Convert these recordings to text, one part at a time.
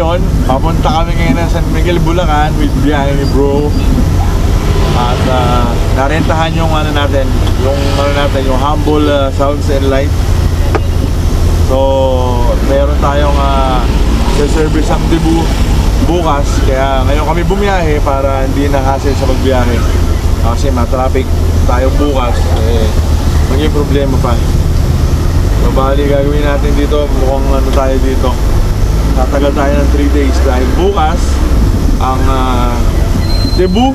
So, ayun, papunta kami ngayon ng San Miguel, Bulacan with biyahe ni bro. At ah, narentahan yung ano natin, yung ano natin, yung humble ah, sounds and light. So, meron tayong uh, service ang debut bukas. Kaya ngayon kami bumiyahe para hindi na hassle sa pagbiyahe. Kasi ma-traffic tayo bukas, eh, maging problema pa. So, bali gagawin natin dito, mukhang ano tayo dito. Tatagal tayo ng 3 days dahil bukas ang ah, debut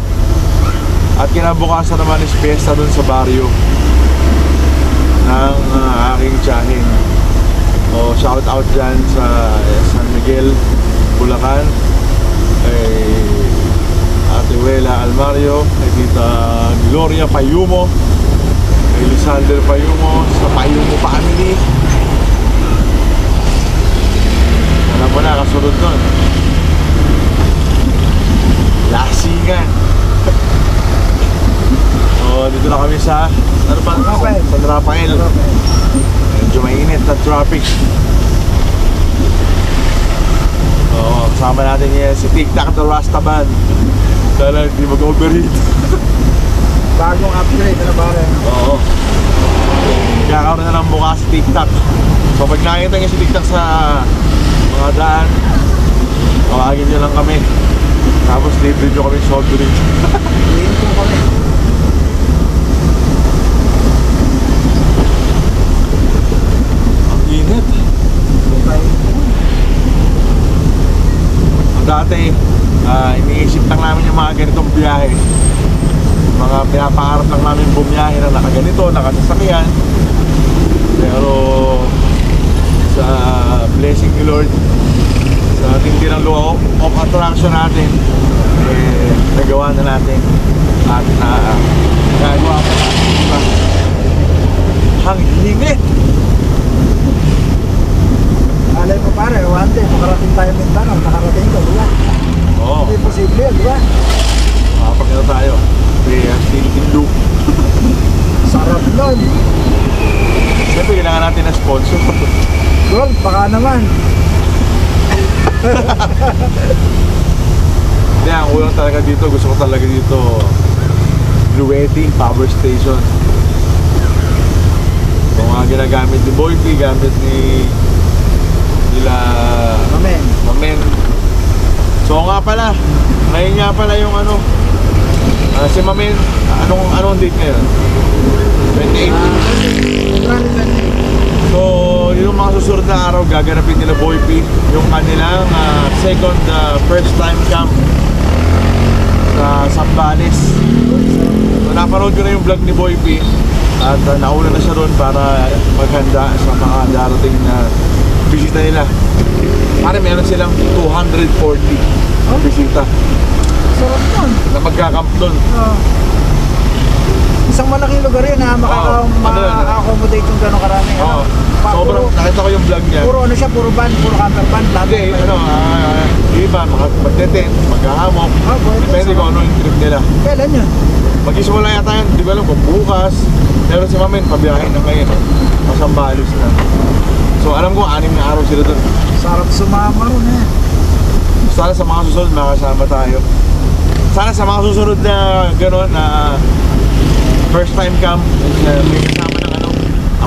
at kinabukasan naman is fiesta dun sa barrio ng ah, aking tiyahin. O shout out dyan sa eh, San Miguel, Bulacan kay Ate Wela Almario, kay Tita Gloria Payumo, kay Lisander Payumo, sa Payumo family. Alam mo na, kasunod nun. Lasingan. So, dito na kami sa, ano ba? Rafael. San Rafael. Medyo mainit na traffic. Oo, kasama natin yan si Tic Tac the Rasta Band. Sana hindi mag-overheat. Bagong upgrade, ano ba rin? Oo. Kakaroon na ng mukha si Tic Tac. So pag nakita niyo si Tic Tac sa mga daan, tawagin niyo lang kami. Tapos libre niyo kami soft drink. Ang init. Dati, ah, iniisip lang namin yung mga ganitong biyahe. Mga pinapangarap lang namin bumiyahe na nakaganito, nakasasakyan. Pero sa blessing ni Lord, sa tindi ng law of attraction natin, eh, nagawa na natin at na nagawa pa natin. Diba? Ang init! Alay mo pare, one day, makarating tayo Mindanao, nakarating ko, di ba? Oo. Hindi posible yun, di ba? Makapag na tayo. Kaya Tindu. Sarap nun. Siyempre, kailangan natin ng sponsor. Gold, baka naman. Hindi, ang kulang talaga dito, gusto ko talaga dito, Luweti Power Station. Yung mga ginagamit ni Boy P, gamit ni nila Amen. Mamen. So nga pala, ngayon nga pala yung ano, ah, si Mamen, anong, anong date ngayon? 28. So, yung mga susunod na araw, gaganapin nila Boy P yung kanilang ah, second ah, first time camp sa Sambales. So, napanood ko na yung vlog ni Boy P at ah, nauna na siya doon para maghanda sa mga darating na bisita nila. Pare, meron silang 240 Oh? bisita Sarap nun. na magkakamp doon. Ah. Isang malaking lugar yun ha, Oo. Ano makaka-accommodate yung gano'ng karami. Oo. Pa- Sobrang, puro, nakita ko yung vlog niya. puro ano siya, puro van, puro camper van. Hindi, ano, ah, iba, mag- magte-tent, maghahamok. Ah, pwede. Depende kung ano yung trip nila. Kailan yun? Mag-isimula yata yan, di ko alam kung bukas. Pero si Mamin, pabiyahin na ngayon. Masambalos na. So alam ko, anim na araw sila doon. Sarap sumama ron eh. Sana sa mga susunod, makasama tayo. Sana sa mga susunod na gano'n, na first time camp, na may kasama ng ano,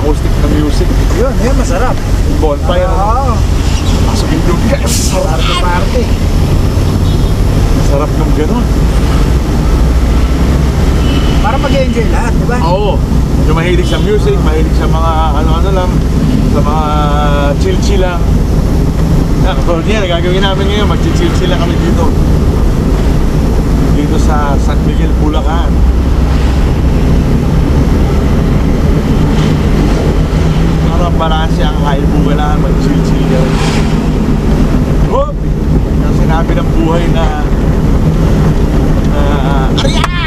acoustic na music. Yun, yun, masarap. Bonfire. Oo. Pasok yung lugar. Sarap. Party party. Sarap ng gano'n. Para mag-enjoy lahat, di ba? Oo. Yung mahilig sa music, mahilig sa mga ano-ano lang, sa mga chill-chill lang. Yan, so yan, gagawin namin ngayon, mag-chill-chill lang kami dito. Dito sa San Miguel, Bulacan. Para balanse ang high bugalaan, mag-chill-chill ka rin. Oh! Yung sinabi ng buhay na na Arya! Arya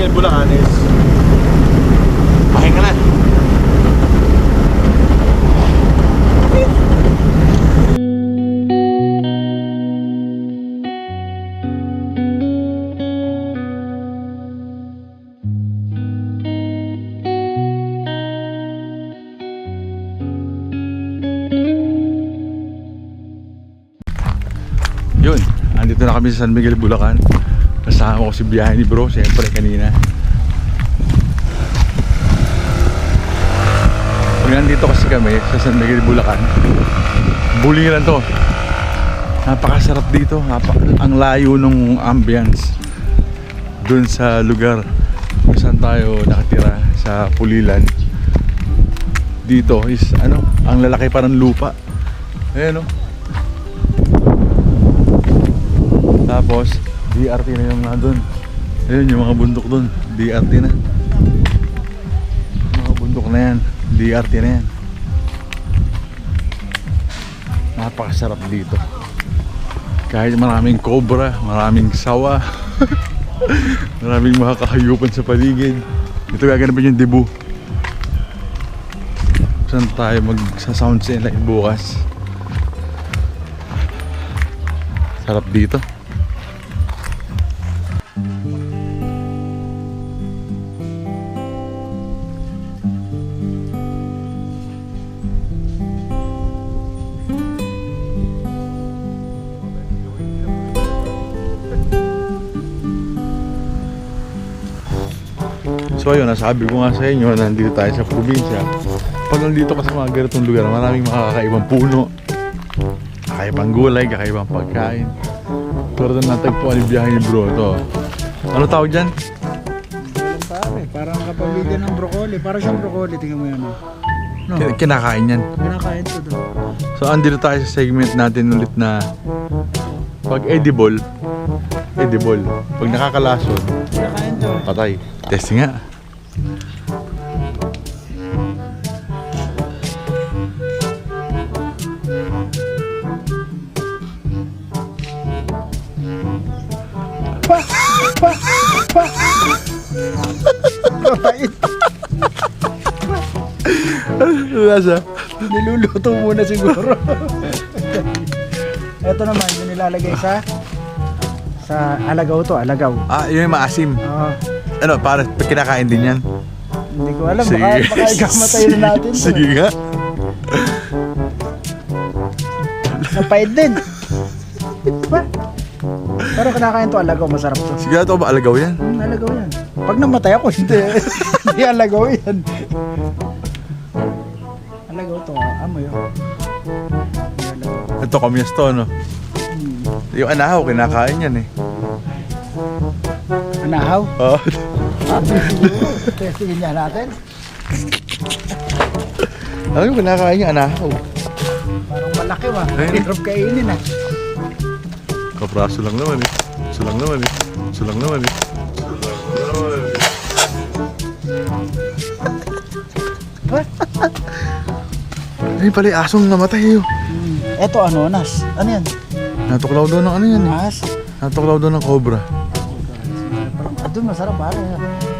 Miguel Bulacan is pahinga na. Yun, andito na kami sa San Miguel, Bulacan. Kasama ko si biyahe ni bro, siyempre kanina. Pag nandito kasi kami sa San Miguel, Bulacan, buliran to. Napakasarap dito, napak ang layo ng ambience dun sa lugar kung saan tayo nakatira sa Pulilan. Dito is ano, ang lalaki parang lupa. Ayan o. Tapos, DRT na yung nandun. Ayun, yung mga bundok dun. DRT na. Mga bundok na yan. DRT na yan. Napakasarap dito. Kahit maraming cobra, maraming sawa, maraming mga kahayupan sa paligid. Ito gaganapin yung debu. Saan tayo magsa-sound sila bukas? Sarap dito. So ayun, nasabi ko nga sa inyo, nandito tayo sa probinsya. Pag nandito ka sa mga ganitong lugar, maraming makakaibang puno, kakaibang gulay, kakaibang pagkain. Tulad na natagpuan yung biyahe ni bro to. Ano tawag dyan? Pare, parang kapag bigyan ng broccoli, parang siyang broccoli, tingnan mo yan. oh. No, Kin- Kinakain yan. kinakain to doon. So andito tayo sa segment natin ulit na pag edible, edible. Pag nakakalason, Kinakain to. patay. Testing nga. Mabait. Lasa. Niluluto muna siguro. Ito naman, yung nilalagay sa sa alagaw to, alagaw. Ah, yun yung maasim. Oo. Ano, para kinakain din yan. hindi ko alam, baka, baka ikamatay na natin to. Sige nga. Napait din. Pero kinakain to alagaw, masarap to. Sigurado ba alagaw yan? Hmm, alagaw yan. Pag namatay ako, hindi. hindi alagaw yan. Alagaw to, ah, amoy oh. Alagaw. Ito kamyas to, no? Hmm. Yung anahaw, kinakain yan eh. Anahaw? Oo. Testingin niya natin. Ano yung kinakain yung anahaw? Parang malaki ba? Ayun. Hirap kainin ah. Kapraso lang naman eh. Kapraso lang naman eh. Kapraso lang naman eh. Ay pala, yung asong namatay yun. Hmm. Eto ano, nas. Ano yan? Natuklaw daw ng ano yan eh. Nas? Natuklaw daw ng cobra. Ah, doon masarap pare.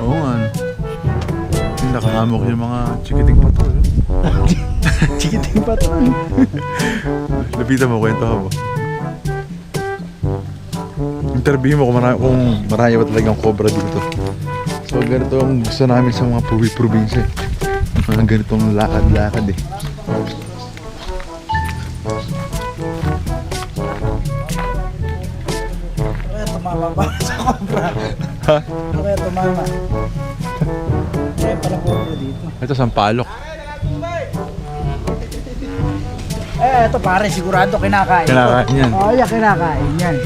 Oo nga. ano. Yung nakahamok yung mga chikiting pato. eh. Chikiting pa to. Lapitan mo, kwento ka ba? Interview mo kung marami, kung marami ba talagang cobra dito. So ganito ang gusto namin sa mga probi probinsya. Mga ganitong lakad-lakad eh. Tumama pa sa kompra. Ha? Kaya tumama. Kaya pala kompra dito. Ito sampalok. Eh, eto pare, sigurado kinakain. Kinakain yan. Oo, yeah, kinakain yan.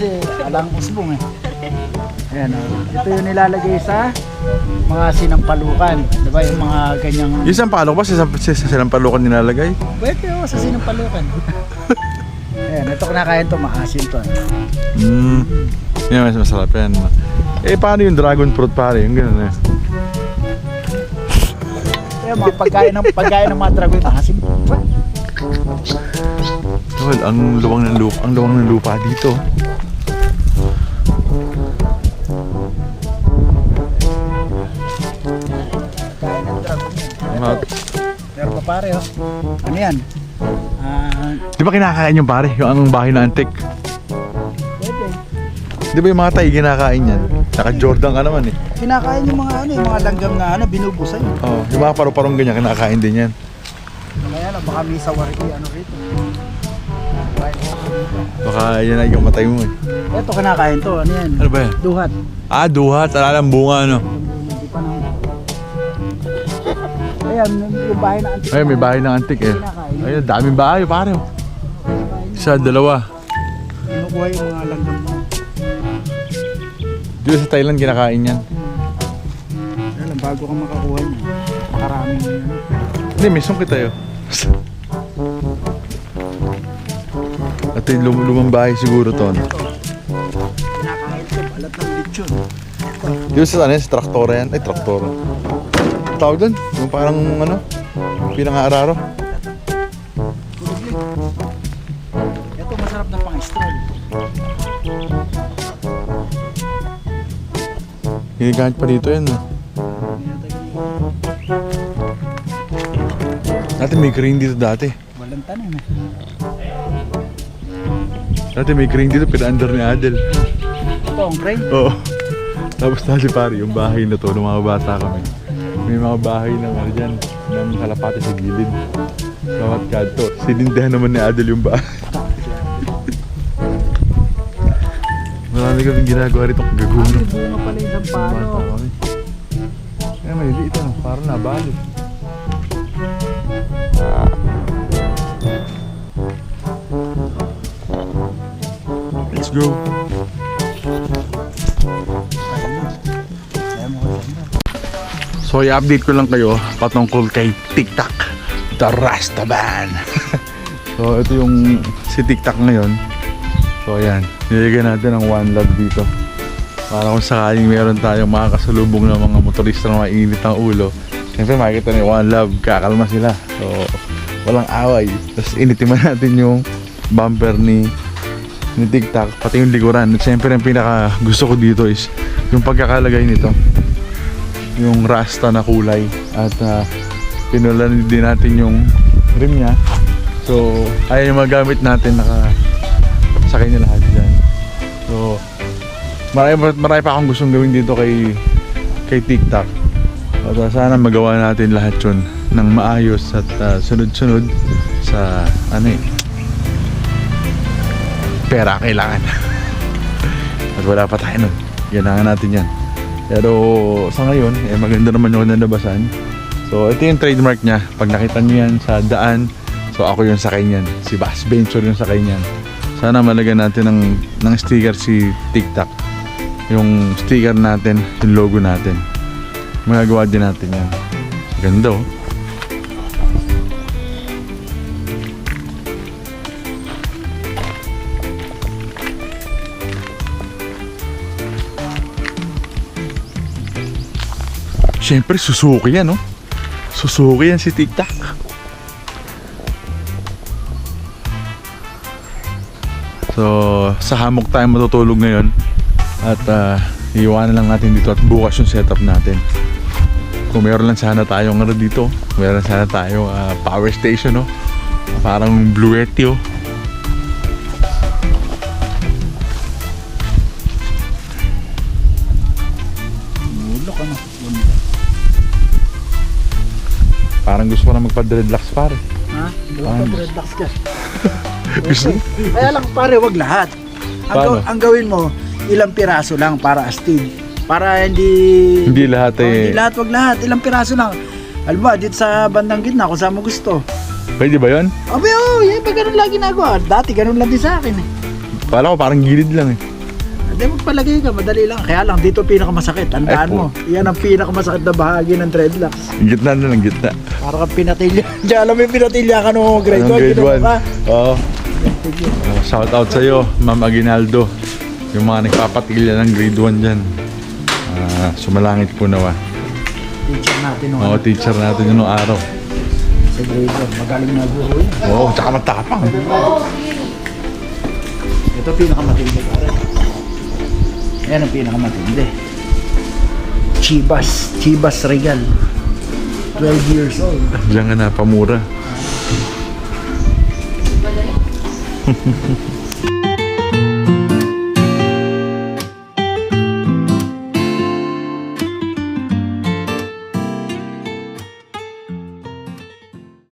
Kasi alang usbong eh. Ayan, oh. ito yung nilalagay sa mga sinampalukan. Di ba yung mga ganyang... Yung sampalok ba sa, sa, sa sinampalukan nilalagay? Pwede oh, sa sinampalukan. Ayan, ito kinakain to, maasim to. Hmm. Yan, mas masarap yan. Eh, paano yung dragon fruit pare? Yung gano'n eh. Kaya mga pagkain ng pagkain ng mga dragon, maasim. Well, ang luwang ng lupa, ang luwang ng lupa dito. Yan. Mga, Pero pa pare, oh. Ano yan? Ah, di ba kinakain yung pare? Yung ang bahay na antik. pwede. Di ba yung mga tayo kinakain yan? Naka-Jordan ka naman eh. Kinakain yung mga ano, yung mga langgam na ano, binubusan. Oh, yung mga paru-parong ganyan, kinakain din yan. Kaya lang, baka may sawari ano rito. Baka yan ay yung matay mo eh. Ito kinakain to. Ano yan? Ano ba yan? Duhat. Ah, duhat. Alalang bunga ano. Ayan, yung bahay na antik. Ay, may bahay ng antik eh. Ayun, daming bahay pare. Isa, dalawa. Kinukuha yung mga langgam. Dito sa Thailand kinakain yan. Lang, bago ka makakuha niya. Makaraming ano. Hindi, may sungkit tayo. Ito yung lum lumang bahay siguro to. Ano? Kinakain to, balat ng lechon. Dito sa ano, sa traktora yan. Ay, traktora. Tawag doon? Yung parang ano, pinang-aararo. Ito masarap na pang stroll. Ginagamit pa dito yan. eh. Dati may green dito dati. Walang tanim eh. Dati may green dito, pina-under ni Adel. Ito ang crane. Oo. Tapos dati pare, yung bahay na to, nung mga bata kami. May mga bahay ng ano dyan, ng kalapate sa gilid. Bawat kanto. Sinindahan naman ni Adel yung bahay. Marami kaming ginagawa rito Ay, gaguno. bunga pala yung Bata sampano. kami. Eh, may liit ano, parang nabali. Let's go. So, i-update ko lang kayo patungkol kay TikTok, the Rasta Band. so, ito yung si TikTok ngayon. So, ayan. Nilagyan natin ng One Love dito. Para kung sakaling meron tayong mga kasalubong ng mga motorista na mainit ang ulo. Siyempre, makikita niyo One Love, kakalma sila. So, walang away. Tapos, initiman natin yung bumper ni ni TikTok, pati yung likuran. At siyempre, ang pinaka gusto ko dito is yung pagkakalagay nito yung rasta na kulay. At uh, pinulan din natin yung rim niya. So ayan yung magamit natin naka sakay niya lahat dyan. So marami, marami pa akong gustong gawin dito kay kay TikTok. At uh, sana magawa natin lahat yun ng maayos at uh, sunod-sunod sa ano eh pera kailangan. At wala pa tayo nun. Kailangan natin yan pero sa ngayon, eh, maganda naman yung nalabasan. So ito yung trademark niya. Pag nakita niyo yan sa daan, so ako yung sakay niyan. Si Bass Venture yung sakay niyan. Sana malagyan natin ng, ng sticker si TikTok. Yung sticker natin, yung logo natin. Magagawa din natin yan. Ganda oh. Siyempre, Suzuki yan, no? Suzuki yan si TikTok. So, sa hammock tayo matutulog ngayon. At uh, iiwanan lang natin dito at bukas yung setup natin. Kung meron lang sana tayong ano dito, meron sana tayong ah, power station, no? Parang Blue Yeti, oh. Parang gusto ko na magpa-dreadlocks, pare. Ha? Gawa Paano? pa dreadlocks ka. Gusto Kaya lang pare, wag lahat. Ang, Paano? ang gawin mo, ilang piraso lang para astig. Para hindi... Hindi lahat Oh, eh. hindi lahat, wag lahat. Ilang piraso lang. Alam mo, dito sa bandang gitna, kung saan mo gusto. Pwede ba yun? Abi, oh, yan pa ganun lagi nagawa. Dati ganun lang din sa akin eh. Kala ko parang gilid lang eh. Hindi, magpalagay ka, madali lang. Kaya lang, dito pinakamasakit. Tandaan Ay, po. mo. Yan ang pinakamasakit na bahagi ng dreadlocks. Gitna na lang, gitna. Para kang pinatilya. Diyan, alam mo yung pinatilya ka nung grade 1. Anong grade 1? ka. Oo. Uh, shout out sa iyo, Ma'am Aguinaldo. Yung mga nagpapatigil ng grade 1 dyan. Ah, sumalangit po nawa. Teacher natin nung Oo, ano, teacher natin yun nung araw. sa grade 1. Magaling na guro yun. Oo, tsaka matapang. Ito pinakamatindi pare. Yan ang pinakamatindi. Chivas. Chivas Regal. 12 years old. Diyan nga napamura.